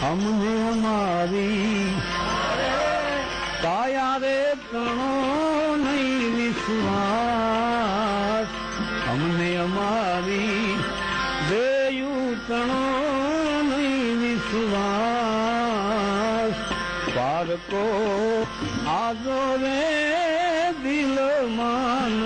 હમને અમારી કાયા રે તણો નહીં વિશ્વાસ અમને અમારી દેયું તણો નહીં વિશ્વાસ પારકો આજો રે દિલ માન